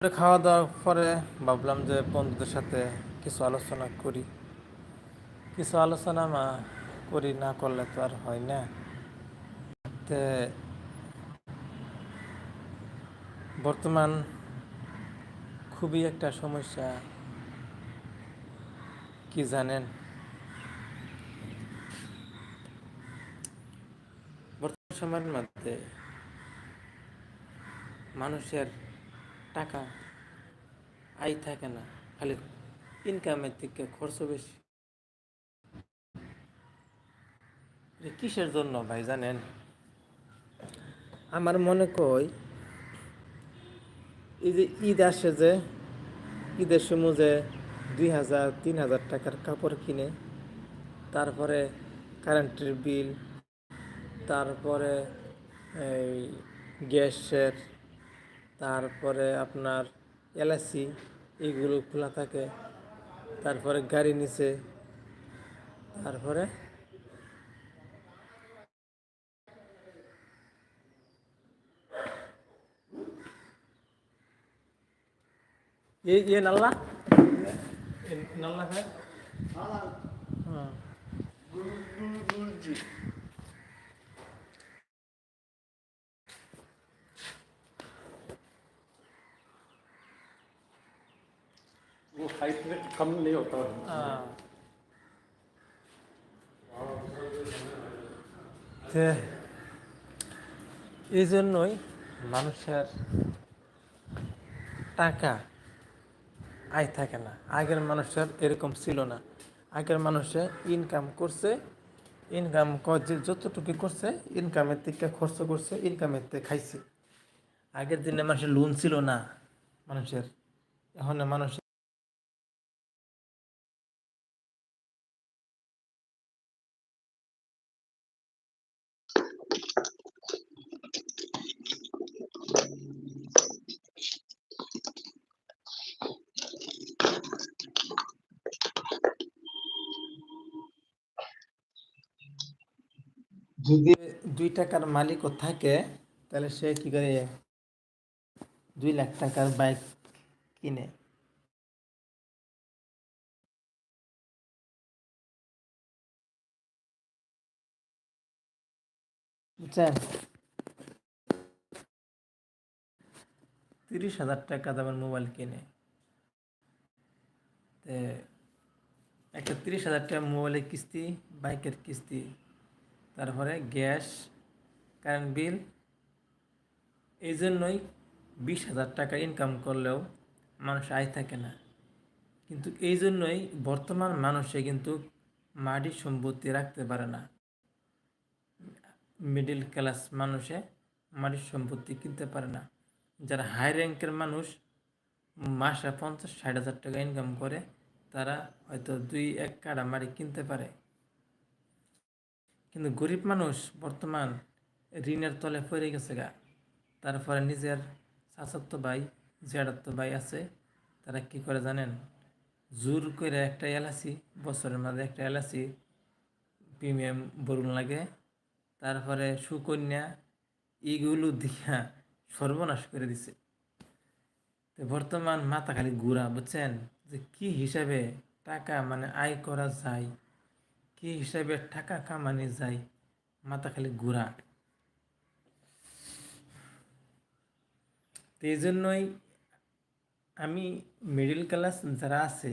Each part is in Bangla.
খাওয়া দাওয়ার পরে ভাবলাম যে বন্ধুদের সাথে কিছু আলোচনা করি। কিছু আলোচনা মা করি, না করলে তো আর হয় না। বর্তমান খুবই একটা সমস্যা, কি জানেন? বর্তমান সময়ের মধ্যে মানুষের টাকা আয় থাকে না, খালি ইনকামের থেকে খরচ বেশি। কিসের জন্য ভাই জানেন? আমার মনে কই, এই যে ঈদ আসে যে, ঈদের সময় যে দুই হাজার, তিন হাজার টাকার কাপড় কিনে, তারপরে কারেন্টের বিল তারপরে এই গ্যাসের তারপরে আপনার এলআইসি এইগুলো খোলা থাকে তারপরে গাড়ি নিচে তারপরে ये ये नल्ला ये नल्ला है हाँ कम नहीं होता है हाँ তে এই জন্যই মানুষের টাকা আয় থাকে না আগের মানুষের এরকম ছিল না আগের মানুষে ইনকাম করছে ইনকাম যতটুকু করছে ইনকামের থেকে খরচ করছে ইনকামের থেকে খাইছে আগের দিনে মানুষের লোন ছিল না মানুষের এখন মানুষের যদি দুই টাকার মালিকও থাকে, তাহলে সে কি করে দুই লাখ টাকার বাইক কিনে? বুঝছেন তিরিশ হাজার টাকা দামের মোবাইল কিনে। একটা তিরিশ হাজার টাকা মোবাইলের কিস্তি, বাইকের কিস্তি তারপরে গ্যাস, কারেন্ট বিল এই জন্যই বিশ হাজার টাকা ইনকাম করলেও মানুষ আয় থাকে না। কিন্তু এই জন্যই বর্তমান মানুষে কিন্তু মাটির সম্পত্তি রাখতে পারে না। মিডিল ক্লাস মানুষে মাটির সম্পত্তি কিনতে পারে না। যারা হাই র্যাঙ্কের মানুষ, মাসে পঞ্চাশ ষাট হাজার টাকা ইনকাম করে, তারা হয়তো দুই এক কাটা মাটি কিনতে পারে। কিন্তু গরিব মানুষ বর্তমান ঋণের তলে পড়ে গেছে গা। তারপরে নিজের চাচাত্ত ভাই জেঠাত্ত ভাই আছে, তারা কি করে জানেন? জোর করে একটা এলাচি বছরের মাঝে একটা এলাচি প্রিমিয়াম বরুণ লাগে। তারপরে সুকন্যা এইগুলো দিয়া সর্বনাশ করে দিছে। তো বর্তমান মাথা খালি গুড়া বুঝছেন? যে কি হিসাবে টাকা মানে আয় করা যায়? কি হিসাবে টাকা কামানি যায়? মাথা খালি ঘোরা। তো এই জন্যই আমি মিডিল ক্লাস যারা আছে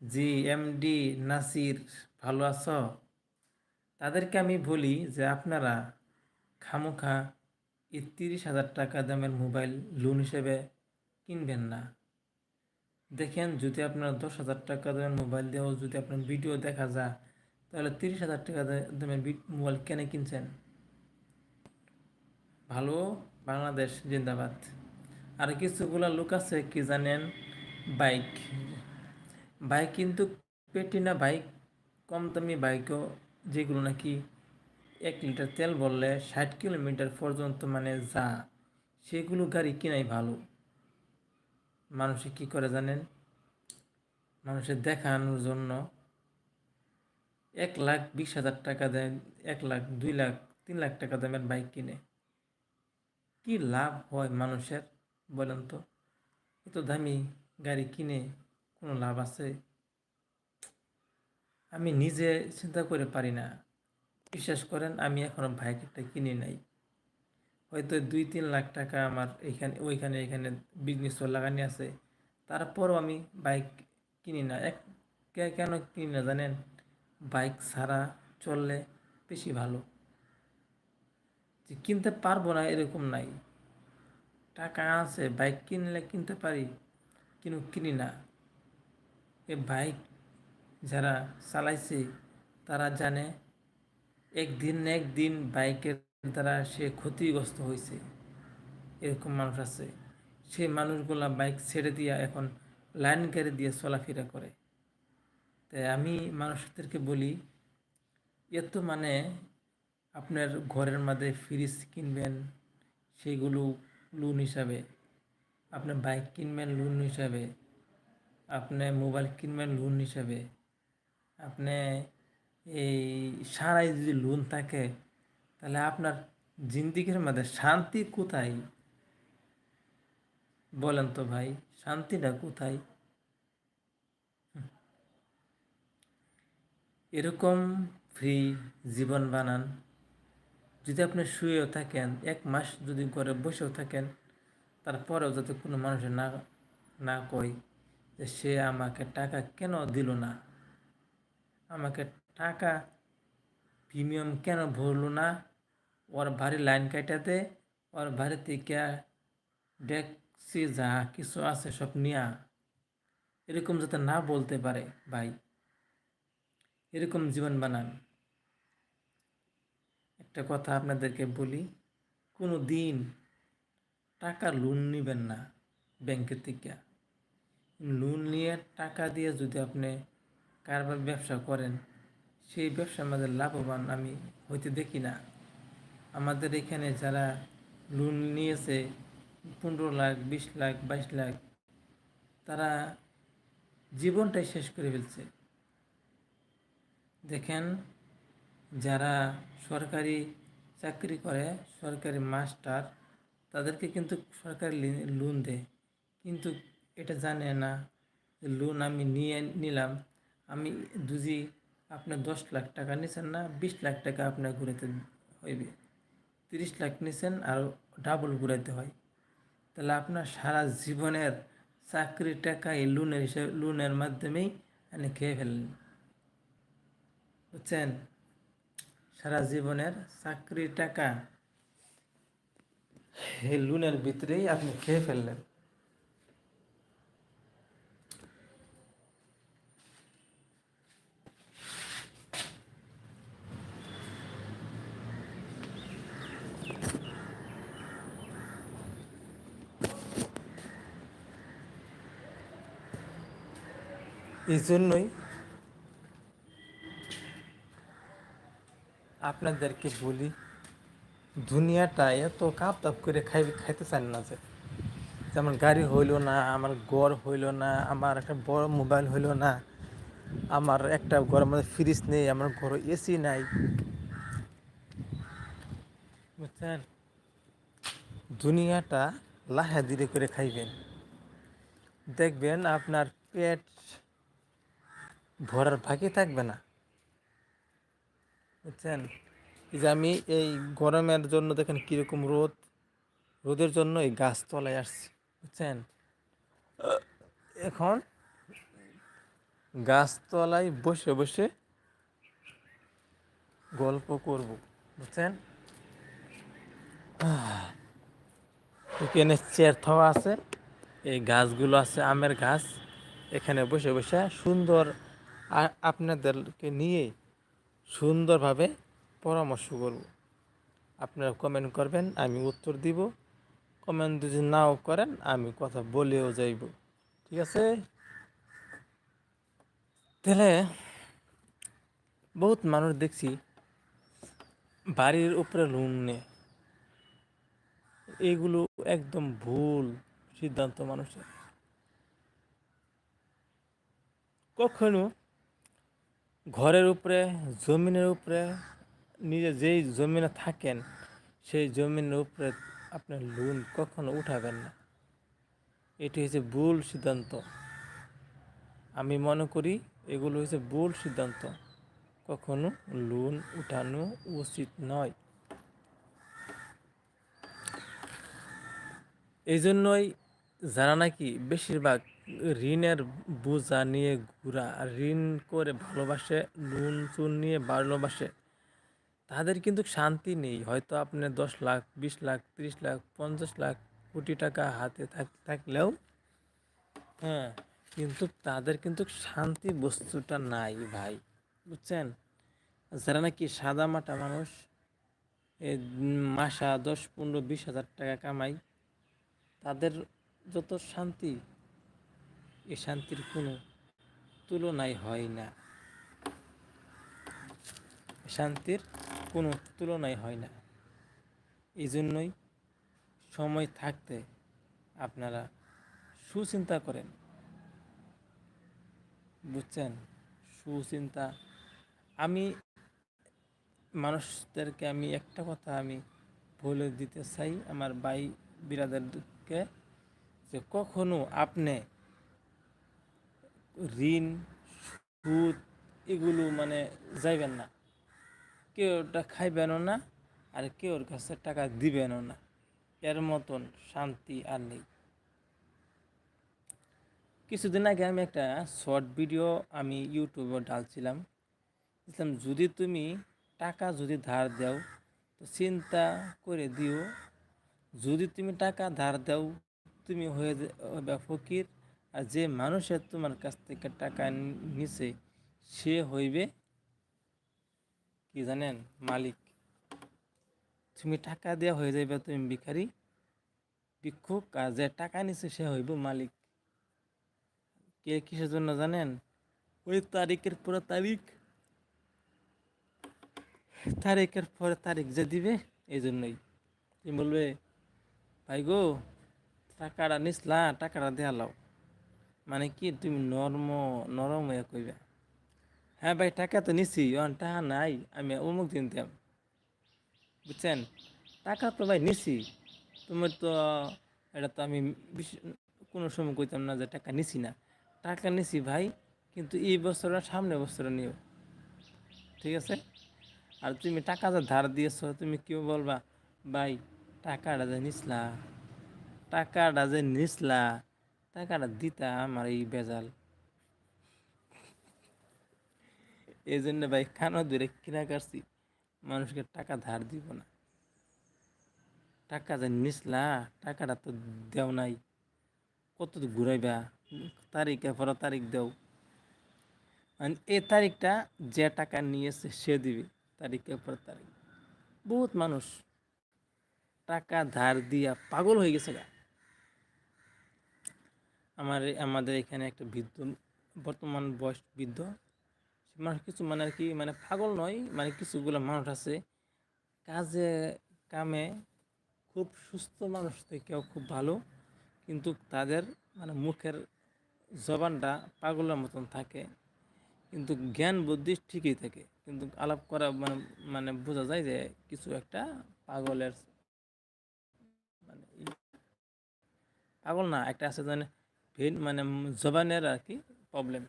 জি এমডি নাসির ভালো আছো, তাদেরকে আমি বলি যে আপনারা খামোখা তিরিশ হাজার টাকা দামের মোবাইল লোন হিসেবে কিনবেন না। দেখেন যদি আপনার দশ হাজার টাকা দামের মোবাইল দিয়েও যদি আপনার ভিডিও দেখা যায় তাহলে তিরিশ হাজার টাকা দামের মোবাইল কেনে কিনছেন? ভালো বাংলাদেশ জিন্দাবাদ। আর কিছুগুলা লোক আছে, কি জানেন? বাইক। বাইক কিন্তু পেটিনা বাইক কম দামি বাইকও, যেগুলো নাকি এক লিটার তেল বললে ষাট কিলোমিটার পর্যন্ত মানে যা, সেগুলো গাড়ি কেনাই ভালো। মানুষে কি করে জানেন? মানুষের দেখানোর জন্য এক লাখ বিশ হাজার টাকা দেন, এক লাখ, দুই লাখ, তিন লাখ টাকা দামের বাইক কিনে। কি লাভ হয় মানুষের, বলেন তো? এত দামি গাড়ি কিনে কোনো লাভ আছে? আমি নিজে চিন্তা করে পারি না। বিশ্বাস করেন, আমি এখনও বাইক একটা কিনে নাই। হয়তো দুই, তিন লাখ টাকা আমার এইখানে ওইখানে, এখানে বিজনেস লাগানি আছে। তারপরও আমি বাইক কিনি না। এক কেন কিনি না জানেন? বাইক ছাড়া চললে বেশি ভালো। যে কিনতে পারব না এরকম নাই। টাকা আছে, বাইক কিনলে কিনতে পারি, কিন্তু কিনি না। এ বাইক যারা চালাইছে, তারা জানে একদিন না একদিন বাইকের দ্বারা সে ক্ষতিগ্রস্ত হয়েছে এরকম মানুষ আছে। সেই মানুষগুলা বাইক ছেড়ে দিয়া এখন লাইন গাড়ি দিয়ে চলাফেরা করে। তাই আমি মানুষদেরকে বলি, এত মানে আপনার ঘরের মাঝে ফ্রিজ কিনবেন, সেগুলো লোন হিসাবে আপনি বাইক কিনবেন লোন হিসাবে আপনি মোবাইল কিনবেন লোন হিসাবে, আপনি এই সারাই যদি লোন থাকে, তাহলে আপনার জিন্দিগির মধ্যে শান্তি কোথায়? বলেন তো ভাই, শান্তিটা কোথায়? এরকম ফ্রি জীবন বানান। যদি আপনি শুয়েও থাকেন, এক মাস যদি ঘরে বসেও থাকেন, তারপরেও যাতে কোনো মানুষের না না কয় যে সে আমাকে টাকা কেন দিল না? আমাকে টাকা প্রিমিয়াম কেন ভরল না? ওর ভারী লাইন কাটাতে, ওর ভারী থেকে ডেকসি যা কিছু আছে সব নিয়া। এরকম যাতে না বলতে পারে ভাই। এরকম জীবন বানান। একটা কথা আপনাদেরকে বলি, কোনো দিন টাকা লোন নেবেন না ব্যাংকের থেকে। লোন নিয়ে টাকা দিয়ে যদি আপনি কারবার ব্যবসা করেন, সেই ব্যবসার আমাদের লাভবান আমি হইতে দেখি না। আমাদের এখানে যারা লোন নিয়েছে, পনেরো লাখ, বিশ লাখ, বাইশ লাখ, তারা জীবনটাই শেষ করে ফেলছে। দেখেন, যারা সরকারি চাকরি করে, সরকারি মাস্টার, তাদেরকে কিন্তু সরকার লোন দেয়। কিন্তু এটা জানে না লোন আমি নিয়ে নিলাম, আমি যদি আপনার দশ লাখ টাকা নিছেন না, বিশ লাখ টাকা আপনার ঘুরাতে হইবে। তিরিশ লাখ নিছেন আর ডাবল ঘুরাইতে হয়। তাহলে আপনার সারা জীবনের চাকরির টাকা এই লোনের হিসাবে লোনের মাধ্যমেই আপনি খেয়ে ফেললেন। বুঝছেন সারা জীবনের চাকরির টাকা এই লোনের ভিতরেই আপনি খেয়ে ফেললেন। এই জন্যই আপনাদেরকে বলি, দুনিয়াটা এত কাপ তাপ করে খাই, খাইতে চান না যে। যেমন গাড়ি হইল না, আমার গড় হইল না, আমার একটা বড় মোবাইল হইল না, আমার একটা ঘরের মধ্যে ফ্রিজ নেই, আমার ঘরে এসি নাই। বুঝছেন? দুনিয়াটা লাহা ধীরে করে খাইবেন। দেখবেন আপনার পেট ভরার ফাঁকি থাকবে না। বুঝছেন? যে আমি এই গরমের জন্য দেখেন কীরকম রোদ, রোদের জন্য এই গাছতলায় আসছি, বুঝছেন? এখন গাছতলায় বসে বসে গল্প করব, বুঝছেন? এখানে চেয়ার থাওয়া আছে, এই গাছগুলো আছে আমের গাছ। এখানে বসে বসে সুন্দর আপনাদেরকে নিয়ে সুন্দরভাবে পরামর্শ করব। আপনারা কমেন্ট করবেন, আমি উত্তর দিব। কমেন্ট যদি নাও করেন, আমি কথা বলেও যাইব। ঠিক আছে? তাহলে বহুত মানুষ দেখছি বাড়ির উপরে লোন নেয়। এইগুলো একদম ভুল সিদ্ধান্ত মানুষের। কখনো ঘরের উপরে, জমিনের উপরে, নিজে যেই জমিনে থাকেন, সেই জমিনের উপরে আপনার লোন কখনো উঠাবেন না। এটি হচ্ছে ভুল সিদ্ধান্ত। আমি মনে করি এগুলো হচ্ছে ভুল সিদ্ধান্ত। কখনো লোন উঠানো উচিত নয়। এই জন্যই যারা নাকি বেশিরভাগ ঋণের বোঝা নিয়ে ঘুরা, ঋণ করে ভালোবাসে লোন চুন নিয়ে ভালোবাসে তাদের কিন্তু শান্তি নেই। হয়তো আপনি দশ লাখ, বিশ লাখ, তিরিশ লাখ, পঞ্চাশ লাখ কোটি টাকা হাতে থাক- থাকলেও হ্যাঁ কিন্তু তাদের কিন্তু শান্তি বস্তুটা নাই ভাই। বুঝছেন? যারা নাকি সাদা মাটা মানুষ মাসা দশ, পনেরো, বিশ হাজার টাকা কামাই তাদের যত শান্তি এই শান্তির কোনো তুলনাই হয় না। শান্তির কোনো তুলনাই হয় না। এই জন্যই সময় থাকতে আপনারা সুচিন্তা করেন। বুঝছেন? সুচিন্তা। আমি মানুষদেরকে আমি একটা কথা আমি বলে দিতে চাই আমার ভাই বিরাদারকে যে কখনো আপনি ঋণ, সুদ এগুলো মানে যাইবেন না। কেউ ওটা খাইবেনও না আর কেউর কাছে টাকা দিবেনও না। এর মতন শান্তি আর নেই। কিছুদিন আগে আমি একটা শর্ট ভিডিও আমি ইউটিউবে ডালছিলাম বলছিলাম, যদি তুমি টাকা যদি ধার দাও, তো চিন্তা করে দিও। যদি তুমি টাকা ধার দাও, তুমি হয়ে যা- হবে ফকির। আর যে মানুষের তোমার কাছ থেকে টাকা নিছে, সে হইবে কি জানেন, মালিক। তুমি টাকা দেওয়া হয়ে যাবে তুমি ভিখারি, ভিক্ষুক, আর যে টাকা নিছে, সে হইব মালিক। কে কিসের জন্য জানেন? ওই তারিখের পরে তারিখ। তারিখের পরে তারিখ যে দিবে, এই জন্যই। তুমি বলবে, ভাই গো, টাকাটা নিসলা টাকাটা দেয়ালাও মানে কি তুমি নরম নরম হয়ে কইবে। হ্যাঁ ভাই, টাকা তো নিছি, অন টাকা নাই, আমি অমুক দিন দিলাম বুঝছেন? টাকা তো ভাই নিছি। তোমার তো, এটা তো আমি কোনো সময় কইতাম না যে টাকা নিছি না। টাকা নিছি ভাই, কিন্তু এই বছর সামনে বছরে নিও। ঠিক আছে? আর তুমি টাকা যে ধার দিয়েছ, তুমি কেউ বলবা, ভাই, টাকাটা যে নিসলা, টাকাটা যে নিসলা। টাকাটা দিতা আমার এই বেজাল। এই জন্য ভাই খানা ধরে কিনা কাটছি মানুষকে টাকা ধার দিব না। টাকা যে নিসলা, টাকাটা তো দেও নাই। কত ঘুরাইবা তারিখের পর তারিখ দেও। মানে এই তারিখটা যে টাকা নিয়েছে সে দিবে তারিখের পর তারিখ। বহুত মানুষ টাকা ধার দিয়া পাগল হয়ে গেছে গা। আমার, আমাদের এখানে একটা বৃদ্ধ, বর্তমান বয়স বৃদ্ধ মানুষ কিছু মানে আর কি মানে পাগল নয় মানে কিছুগুলো মানুষ আছে, কাজে, কামে খুব সুস্থ মানুষ থেকেও খুব ভালো, কিন্তু তাদের মানে মুখের জবানটা পাগলের মতন থাকে, কিন্তু জ্ঞান, বুদ্ধি ঠিকই থাকে, কিন্তু আলাপ করা মানে মানে বোঝা যায় যে কিছু একটা পাগলের মানে পাগল না, একটা আছে মানে ভেন মানে জবানের আর কি প্রবলেম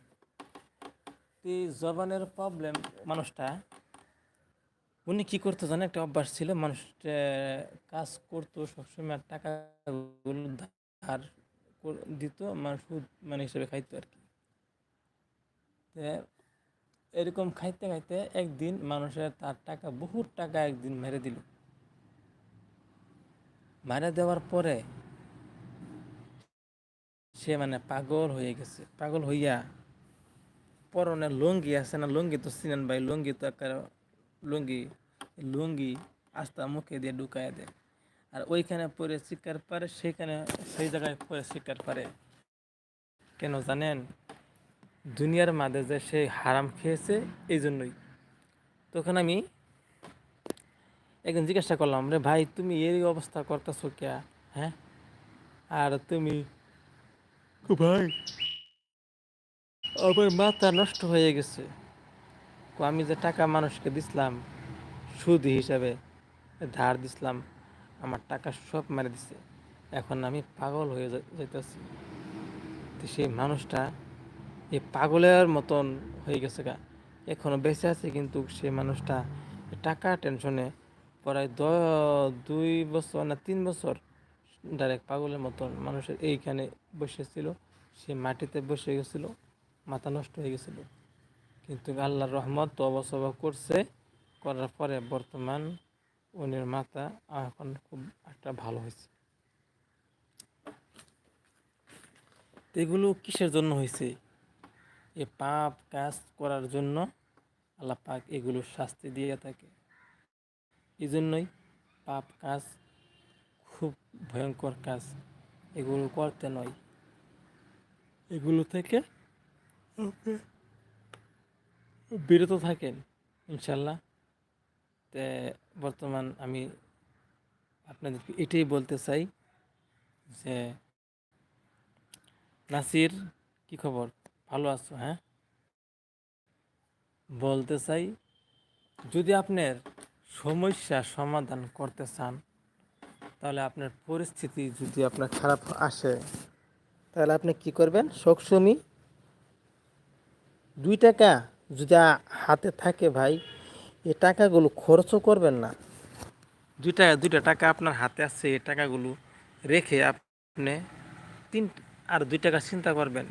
এই জবানের প্রবলেম মানুষটা, উনি কি করতো জানে একটা অভ্যাস ছিল মানুষ কাজ করতো, সবসময় টাকাগুলো ধার দিত মানে সুদ মানে হিসেবে খাইতো আর কি। তে এরকম খাইতে খাইতে একদিন মানুষের তার টাকা, বহুত টাকা একদিন মেরে দিল। মেরে দেওয়ার পরে সে মানে পাগল হয়ে গেছে। পাগল হইয়া পরনে লুঙ্গি আছে না, লুঙ্গি তো চিনেন ভাই, লুঙ্গি তো একটা লুঙ্গি লুঙ্গি আস্তা মুখে দিয়ে ঢুকায় দেয়। আর ওইখানে পরে শিকার পারে, সেখানে সেই জায়গায় পরে শিকার পারে। কেন জানেন? দুনিয়ার মাঝে যে সে হারাম খেয়েছে এই জন্যই তখন আমি একদিন জিজ্ঞাসা করলাম, রে ভাই, তুমি এই অবস্থা করতেছো কে হ্যাঁ? আর তুমি ভাই। আমার মাথা নষ্ট হয়ে গেছে। আমি যে টাকা মানুষকে দিছিলাম, সুদ হিসাবে ধার দিছিলাম, আমার টাকা সব মেরে দিছে। এখন আমি পাগল হয়ে যাইতেছি। তো সেই মানুষটা এই পাগলের মতন হয়ে গেছে গা। এখনও বেঁচে আছে কিন্তু সেই মানুষটা টাকা টেনশনে প্রায় দুই বছর না তিন বছর ডাইরেক্ট পাগলের মতন মানুষের এইখানে বসেছিল সে মাটিতে বসে গেছিল, মাথা নষ্ট হয়ে গেছিল। কিন্তু আল্লাহর রহমত তবা করছে, করার পরে বর্তমান উনির মাথা এখন খুব একটা ভালো হয়েছে। এগুলো কিসের জন্য হয়েছে? এ পাপ কাজ করার জন্য আল্লাহ পাক এগুলো শাস্তি দিয়ে থাকে। এই জন্যই পাপ কাজ ভয়ঙ্কর কাজ। এগুলো করতে নয়। এগুলো থেকে বিরত থাকেন ইনশাল্লাহ। তে বর্তমান আমি আপনাদেরকে এটাই বলতে চাই যে নাসির কি খবর? ভালো আছো হ্যাঁ? বলতে চাই যদি আপনার সমস্যা সমাধান করতে চান তাহলে আপনার পরিস্থিতি যদি আপনার খারাপ আসে, তাহলে আপনি কি করবেন? সবসময় দুই টাকা যদি হাতে থাকে ভাই এই টাকাগুলো খরচও করবেন না। দুই টাকা, দুইটা টাকা আপনার হাতে আছে এই টাকাগুলো রেখে আপনি তিন, আর দুই টাকা চিন্তা করবেন।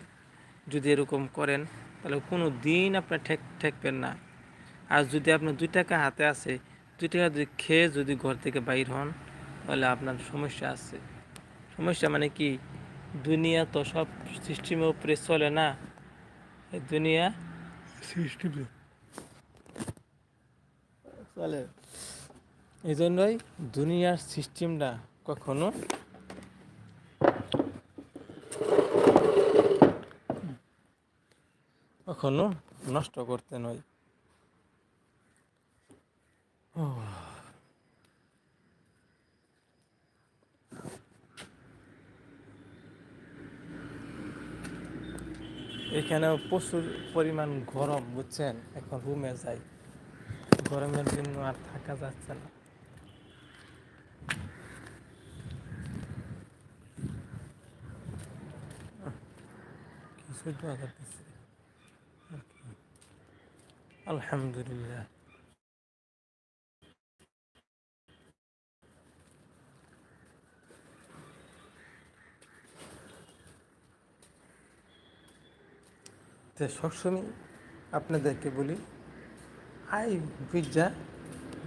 যদি এরকম করেন, তাহলে কোনো দিন আপনার ঠেক, ঠেকবেন না। আর যদি আপনার দুই টাকা হাতে আছে, দুই টাকা যদি খেয়ে যদি ঘর থেকে বাইর হন তাহলে আপনার সমস্যা আছে। সমস্যা মানে কি? দুনিয়া তো সব সিস্টেমের উপরে চলে না? এই দুনিয়া? সিস্টেমে চলে এই জন্যই দুনিয়ার সিস্টেমটা কখনো কখনো নষ্ট করতে নয়। এখানেও প্রচুর পরিমাণ গরম, বুঝছেন? এখন রুমে যাই। গরমের জন্য আর থাকা যাচ্ছে না। আলহামদুলিল্লাহ। তো সবসময় আপনাদেরকে বলি আই পিজ্জা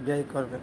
ব্যয় করবেন।